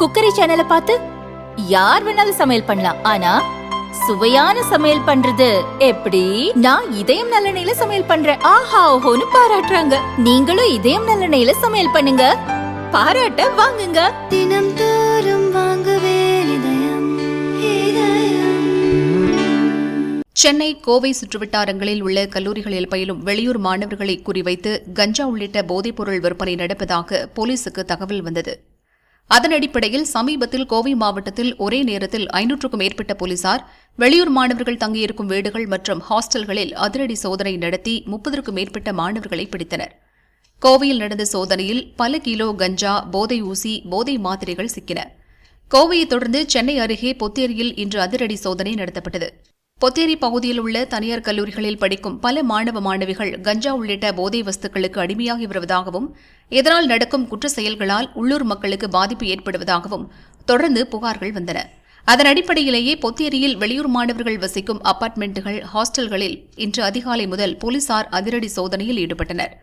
Cookery சேனலை பார்த்து யார் வேணாலும் சமையல் பண்ணலாம். ஆனா சுவையான சமையல் பண்றது எப்படி? நான் இதயம் நல்லெண்ணெயில சமையல் பண்றேன். ஆஹா ஓஹோன்னு பாராட்டுறாங்க. நீங்களும் இதயம் நல்லெண்ணெயில சமையல் பண்ணுங்க. பாராட்ட வாங்குங்க. தினம் தோறும் வாங்குவே இதயம் இதயம். சென்னை கோவை சுற்றுவட்டாரங்களில் உள்ள கல்லூரிகளில் பயிலும் வெளியூர் மாணவர்களை குறிவைத்து கஞ்சா உள்ளிட்ட போதைப்பொருள் விற்பனை நடப்பதாக போலீசுக்கு தகவல் வந்தது. அதன் அடிப்படையில் சமீபத்தில் கோவை மாவட்டத்தில் ஒரே நேரத்தில் ஐநூற்றுக்கும் மேற்பட்ட போலீசார் வெளியூர் மாணவர்கள் தங்கியிருக்கும் வீடுகள் மற்றும் ஹாஸ்டல்களில் அதிரடி சோதனை நடத்தி முப்பதற்கும் மேற்பட்ட மாணவர்களை பிடித்தனர். கோவையில் நடந்த சோதனையில் பல கிலோ கஞ்சா போதை ஊசி போதை மாத்திரைகள் சிக்கின. கோவையைத் தொடர்ந்து சென்னை அருகே பொத்தேரியில் இன்று அதிரடி சோதனை நடத்தப்பட்டது. பொத்தேரி பகுதியில் உள்ள தனியார் கல்லூரிகளில் படிக்கும் பல மாணவ மாணவிகள் கஞ்சா உள்ளிட்ட போதை வஸ்துக்களுக்கு அடிமையாகி வருவதாகவும் இதனால் நடக்கும் குற்ற செயல்களால் உள்ளூர் மக்களுக்கு பாதிப்பு ஏற்படுவதாகவும் தொடர்ந்து புகார்கள் வந்தன. அதன் அடிப்படையிலேயே பொத்தேரியில் வெளியூர் மாணவர்கள் வசிக்கும் அபார்ட்மெண்ட்டுகள் ஹாஸ்டல்களில் இன்று அதிகாலை முதல் போலீசார் அதிரடி சோதனையில் ஈடுபட்டனர்.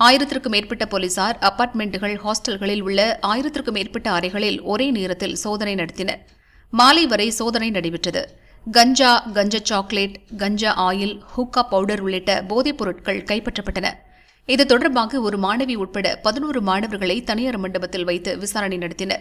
ஆயிரத்திற்கும் மேற்பட்ட போலீசார் அபார்ட்மெண்ட்டுகள் ஹாஸ்டல்களில் உள்ள ஆயிரத்திற்கும் மேற்பட்ட அறைகளில் ஒரே நேரத்தில் சோதனை நடத்தினர். மாலை வரை சோதனை நடைபெற்றது. கஞ்சா கஞ்சா சாக்லேட் கஞ்சா ஆயில் ஹூக்கா பவுடர் உள்ளிட்ட போதைப் பொருட்கள் கைப்பற்றப்பட்டன. இது தொடர்பாக ஒரு மாணவி உட்பட பதினோரு மாணவர்களை தனியார் மண்டபத்தில் வைத்து விசாரணை நடத்தினர்.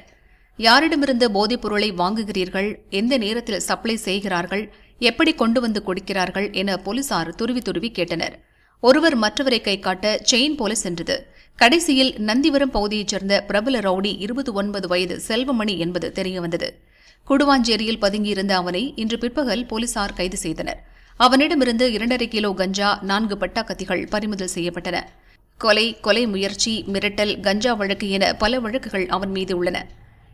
யாரிடமிருந்து போதைப் பொருளை வாங்குகிறீர்கள்? எந்த நேரத்தில் சப்ளை செய்கிறார்கள்? எப்படி கொண்டு வந்து கொடுக்கிறார்கள்? என போலீசார் துருவி துருவி கேட்டனர். ஒருவர் மற்றவரை கை காட்ட செயின் போல சென்றது. கடைசியில் நந்திவரம் பகுதியைச் சேர்ந்த பிரபல ரவுடி இருபது ஒன்பது வயது செல்வமணி என்பது தெரியவந்தது. குடுவாஞ்சேரியில் பதுங்கியிருந்த அவனை இன்று பிற்பகல் போலீசார் கைது செய்தனர். அவனிடமிருந்து இரண்டரை கிலோ கஞ்சா நான்கு பட்டாக்கத்திகள் பறிமுதல் செய்யப்பட்டன. கொலை கொலை முயற்சி மிரட்டல் கஞ்சா வழக்கு என பல வழக்குகள் அவன் மீது உள்ளன.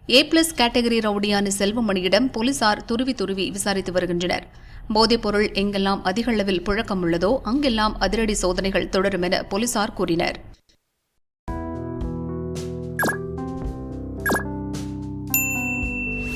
ஏ பிளஸ் கேட்டகரி ரவுடியான செல்வமணியிடம் போலீசார் துருவி துருவி விசாரித்து வருகின்றனர். போதைப்பொருள் எங்கெல்லாம் அதிக அளவில் புழக்கம் உள்ளதோ அங்கெல்லாம் அதிரடி சோதனைகள் தொடரும் என போலீசார் கூறினர்.